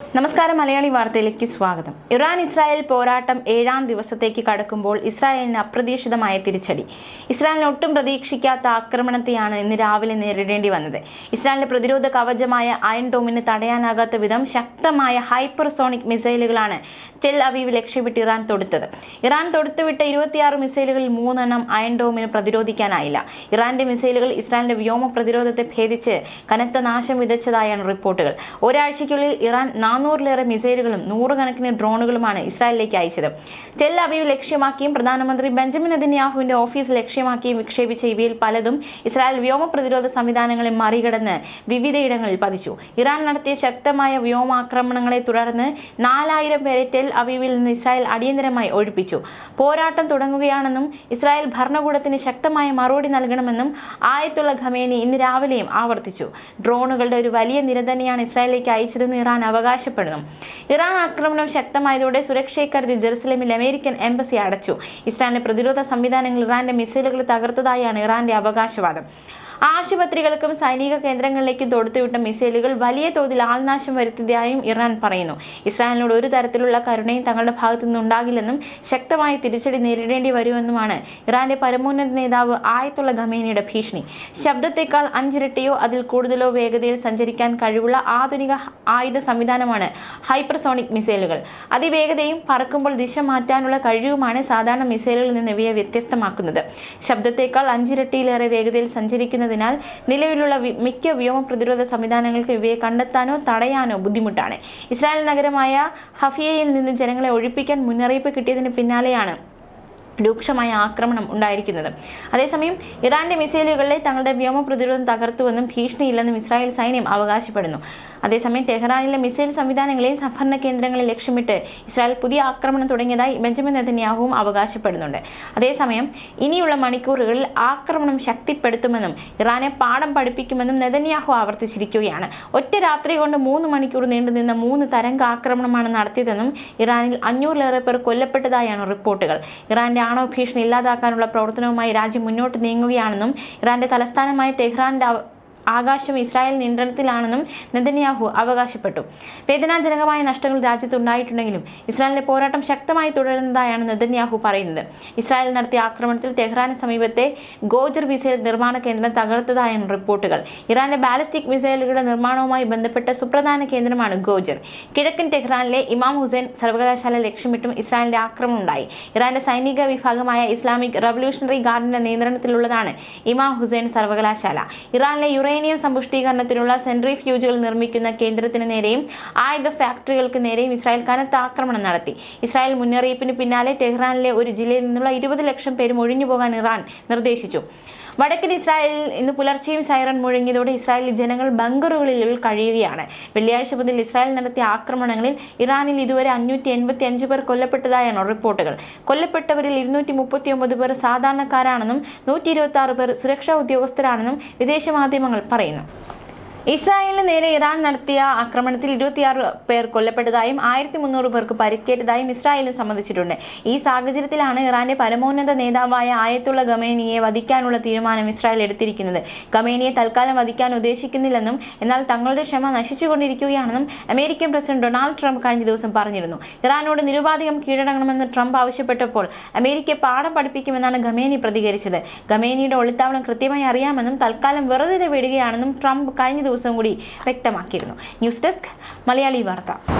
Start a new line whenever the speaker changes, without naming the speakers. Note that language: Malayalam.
നമസ്കാരം മലയാളി വാർത്തയിലേക്ക് സ്വാഗതം. ഇറാൻ ഇസ്രായേൽ പോരാട്ടം ഏഴാം ദിവസത്തേക്ക് കടക്കുമ്പോൾ ഇസ്രായേലിന് അപ്രതീക്ഷിതമായ തിരിച്ചടി. ഇസ്രായേലിന് ഒട്ടും പ്രതീക്ഷിക്കാത്ത ആക്രമണത്തെയാണ് ഇന്ന് രാവിലെ നേരിടേണ്ടി വന്നത്. ഇസ്രായേലിന്റെ പ്രതിരോധ കവചമായ അയൺ ഡോമിന് തടയാനാകാത്ത വിധം ശക്തമായ ഹൈപ്പർസോണിക് മിസൈലുകളാണ് ടെൽ അവീവ് ലക്ഷ്യമിട്ട് ഇറാൻ തൊടുത്തത്. ഇറാൻ തൊടുത്തുവിട്ട ഇരുപത്തിയാറ് മിസൈലുകളിൽ മൂന്നെണ്ണം അയൺ ഡോമിന് പ്രതിരോധിക്കാനായില്ല. ഇറാന്റെ മിസൈലുകൾ ഇസ്രായേലിന്റെ വ്യോമ പ്രതിരോധത്തെ ഭേദിച്ച് കനത്ത നാശം വിതച്ചതായാണ് റിപ്പോർട്ടുകൾ. ഒരാഴ്ചയ്ക്കുള്ളിൽ ഇറാൻ നാനൂറിലേറെ മിസൈലുകളും നൂറുകണക്കിന് ഡ്രോണുകളുമാണ് ഇസ്രായേലിലേക്ക് അയച്ചത്. ടെൽ അവീവ് ലക്ഷ്യമാക്കിയും പ്രധാനമന്ത്രി ബെഞ്ചമിൻ നെതന്യാഹുവിന്റെ ഓഫീസ് ലക്ഷ്യമാക്കിയും വിക്ഷേപിച്ച ഇവയിൽ പലതും ഇസ്രായേൽ വ്യോമ പ്രതിരോധ സംവിധാനങ്ങളെ മറികടന്ന് വിവിധയിടങ്ങളിൽ പതിച്ചു. ഇറാൻ നടത്തിയ ശക്തമായ വ്യോമാക്രമണങ്ങളെ തുടർന്ന് നാലായിരം പേരെ ടെൽ അവീവിൽ നിന്ന് ഇസ്രായേൽ അടിയന്തരമായി ഒഴിപ്പിച്ചു. പോരാട്ടം തുടങ്ങുകയാണെന്നും ഇസ്രായേൽ ഭരണകൂടത്തിന് ശക്തമായ മറുപടി നൽകണമെന്നും ആയത്തുള്ള ഖമേനി ഇന്ന് രാവിലെയും ആവർത്തിച്ചു. ഡ്രോണുകളുടെ ഒരു വലിയ നിര തന്നെയാണ് ഇസ്രായേലിലേക്ക് അയച്ചതെന്ന് ഇറാൻ അവകാശപ്പെടുന്നു. ഇറാൻ ആക്രമണം ശക്തമായതോടെ സുരക്ഷയെ കരുതി ജെറുസലേമിൽ അമേരിക്കൻ എംബസി അടച്ചു. ഇസ്രായേലിന്റെ പ്രതിരോധ സംവിധാനങ്ങൾ ഇറാന്റെ മിസൈലുകൾ തകർത്തതായാണ് ഇറാന്റെ അവകാശവാദം. ആശുപത്രികൾക്കും സൈനിക കേന്ദ്രങ്ങളിലേക്കും തൊടുത്തുവിട്ട മിസൈലുകൾ വലിയ തോതിൽ ആൾനാശം വരുത്തിയതായും ഇറാൻ പറയുന്നു. ഇസ്രായേലിനോട് ഒരു തരത്തിലുള്ള കരുണയും തങ്ങളുടെ ഭാഗത്തു നിന്നുണ്ടാകില്ലെന്നും ശക്തമായ തിരിച്ചടി നേരിടേണ്ടി വരുമെന്നുമാണ് ഇറാന്റെ പരമോന്നത നേതാവ് ആയത്തുള്ള ഖമേനിയുടെ ഭീഷണി. ശബ്ദത്തെക്കാൾ അഞ്ചിരട്ടിയോ അതിൽ കൂടുതലോ വേഗതയിൽ സഞ്ചരിക്കാൻ കഴിവുള്ള ആധുനിക ആയുധ സംവിധാനമാണ് ഹൈപ്പർസോണിക് മിസൈലുകൾ. അതിവേഗതയും പറക്കുമ്പോൾ ദിശ മാറ്റാനുള്ള കഴിവുമാണ് സാധാരണ മിസൈലുകളിൽ നിന്ന് ഇവയെ വ്യത്യസ്തമാക്കുന്നത്. ശബ്ദത്തെക്കാൾ അഞ്ചിരട്ടിയിലേറെ വേഗതയിൽ സഞ്ചരിക്കുന്നതിനാൽ നിലവിലുള്ള മിക്ക വ്യോമ പ്രതിരോധ സംവിധാനങ്ങൾക്ക് ഇവയെ കണ്ടെത്താനോ തടയാനോ ബുദ്ധിമുട്ടാണ്. ഇസ്രായേൽ നഗരമായ ഹഫിയയിൽ നിന്ന് ജനങ്ങളെ ഒഴിപ്പിക്കാൻ മുന്നറിയിപ്പ് കിട്ടിയതിന് പിന്നാലെയാണ് രൂക്ഷമായ ആക്രമണം ഉണ്ടായിരിക്കുന്നത്. അതേസമയം ഇറാന്റെ മിസൈലുകളെ തങ്ങളുടെ വ്യോമ പ്രതിരോധം തകർത്തുവെന്നും ഭീഷണിയില്ലെന്നും ഇസ്രായേൽ സൈന്യം അവകാശപ്പെടുന്നു. അതേസമയം ടെഹ്റാനിലെ മിസൈൽ സംവിധാനങ്ങളെയും സംഭരണ കേന്ദ്രങ്ങളെ ലക്ഷ്യമിട്ട് ഇസ്രായേൽ പുതിയ ആക്രമണം തുടങ്ങിയതായി ബെഞ്ചമിൻ നെതന്യാഹുവും അവകാശപ്പെടുന്നുണ്ട്. അതേസമയം ഇനിയുള്ള മണിക്കൂറുകളിൽ ആക്രമണം ശക്തിപ്പെടുത്തുമെന്നും ഇറാനെ പാഠം പഠിപ്പിക്കുമെന്നും നെതന്യാഹു ആവർത്തിച്ചിരിക്കുകയാണ്. ഒറ്റ രാത്രി കൊണ്ട് മൂന്ന് മണിക്കൂർ നീണ്ടുനിന്ന മൂന്ന് തരംഗ ആക്രമണമാണ് നടത്തിയതെന്നും ഇറാനിൽ അഞ്ഞൂറിലേറെ പേർ കൊല്ലപ്പെട്ടതായാണ് റിപ്പോർട്ടുകൾ. ഇറാന്റെ ആണവ ഭീഷണി ഇല്ലാതാക്കാനുള്ള പ്രവർത്തനവുമായി രാജ്യം മുന്നോട്ട് നീങ്ങുകയാണെന്നും ഇറാന്റെ തലസ്ഥാനമായ തെഹ്റാന്റെ അവ- ആകാശം ഇസ്രായേൽ നിയന്ത്രണത്തിലാണെന്നും നെതന്യാഹു അവകാശപ്പെട്ടു. വേദനാജനകമായ നഷ്ടങ്ങൾ രാജ്യത്തുണ്ടായിട്ടുണ്ടെങ്കിലും ഇസ്രായേലിന്റെ പോരാട്ടം ശക്തമായി തുടരുന്നതായാണ് നെതന്യാഹു പറയുന്നത്. ഇസ്രായേൽ നടത്തിയ ആക്രമണത്തിൽ ടെഹ്റാന് സമീപത്തെ ഗോജർ മിസൈൽ നിർമ്മാണ കേന്ദ്രം തകർത്തതായാണ് റിപ്പോർട്ടുകൾ. ഇറാന്റെ ബാലിസ്റ്റിക് മിസൈലുകളുടെ നിർമ്മാണവുമായി ബന്ധപ്പെട്ട സുപ്രധാന കേന്ദ്രമാണ് ഗോജർ. കിഴക്കൻ ടെഹ്റാനിലെ ഇമാം ഹുസൈൻ സർവകലാശാല ലക്ഷ്യമിട്ടും ഇസ്രായേലിന്റെ ആക്രമണം ഉണ്ടായി. ഇറാന്റെ സൈനിക വിഭാഗമായ ഇസ്ലാമിക് റവല്യൂഷണറി ഗാർഡിന്റെ നിയന്ത്രണത്തിലുള്ളതാണ് ഇമാം ഹുസൈൻ സർവകലാശാല. ഇറാനിലെ യുറേനിയം സമ്പുഷ്ടീകരണത്തിനുള്ള സെൻട്രിഫ്യൂജുകൾ നിർമ്മിക്കുന്ന കേന്ദ്രത്തിന് നേരെയും ആയുധ ഫാക്ടറികൾക്ക് നേരെയും ഇസ്രായേൽ കനത്ത ആക്രമണം നടത്തി. ഇസ്രായേൽ മുന്നറിയിപ്പിന് പിന്നാലെ ടെഹ്റാനിലെ ഒരു ജില്ലയിൽ നിന്നുള്ള ഇരുപത് ലക്ഷം പേരും ഒഴിഞ്ഞുപോകാൻ ഇറാൻ നിർദ്ദേശിച്ചു. വടക്കൻ ഇസ്രായേലിൽ ഇന്ന് പുലർച്ചെയും സൈറൺ മുഴങ്ങിയതോടെ ഇസ്രായേലി ജനങ്ങൾ ബങ്കറുകളിൽ കഴിയുകയാണ്. വെള്ളിയാഴ്ച മുതൽ ഇസ്രായേൽ നടത്തിയ ആക്രമണങ്ങളിൽ ഇറാനിൽ ഇതുവരെ അഞ്ഞൂറ്റി എൺപത്തി അഞ്ച് പേർ കൊല്ലപ്പെട്ടതായാണ് റിപ്പോർട്ടുകൾ. കൊല്ലപ്പെട്ടവരിൽ ഇരുന്നൂറ്റി മുപ്പത്തി ഒമ്പത് പേർ സാധാരണക്കാരാണെന്നും നൂറ്റി ഇരുപത്തി ആറ് പേർ സുരക്ഷാ ഉദ്യോഗസ്ഥരാണെന്നും വിദേശ മാധ്യമങ്ങൾ പറയുന്നു. ഇസ്രായേലിന് നേരെ ഇറാൻ നടത്തിയ ആക്രമണത്തിൽ ഇരുപത്തിയാറ് പേർ കൊല്ലപ്പെട്ടതായും ആയിരത്തി മുന്നൂറ് പേർക്ക് പരിക്കേറ്റതായും ഇസ്രായേലിന് സംബന്ധിച്ചിട്ടുണ്ട് ഈ സാഹചര്യത്തിലാണ് ഇറാന്റെ പരമോന്നത നേതാവായ ആയത്തുള്ള ഗമേനിയെ വധിക്കാനുള്ള തീരുമാനം ഇസ്രായേൽ എടുത്തിരിക്കുന്നത്. ഗമേനിയെ തൽക്കാലം വധിക്കാൻ ഉദ്ദേശിക്കുന്നില്ലെന്നും എന്നാൽ തങ്ങളുടെ ക്ഷമ നശിച്ചുകൊണ്ടിരിക്കുകയാണെന്നും അമേരിക്കൻ പ്രസിഡന്റ് ഡൊണാൾഡ് ട്രംപ് കഴിഞ്ഞ ദിവസം പറഞ്ഞിരുന്നു. ഇറാനോട് നിരുപാധികം കീഴടങ്ങണമെന്ന് ട്രംപ് ആവശ്യപ്പെട്ടപ്പോൾ അമേരിക്ക പാഠം പഠിപ്പിക്കുമെന്നാണ് ഗമേനി പ്രതികരിച്ചത്. ഗമേനിയുടെ ഒളിത്താവളം കൃത്യമായി അറിയാമെന്നും തൽക്കാലം വെറുതെ വിടുകയാണെന്നും ട്രംപ് കഴിഞ്ഞ ദിവസം കൂടി വ്യക്തമാക്കിയിരുന്നു. ന്യൂസ് ഡെസ്ക് മലയാളി വാർത്ത.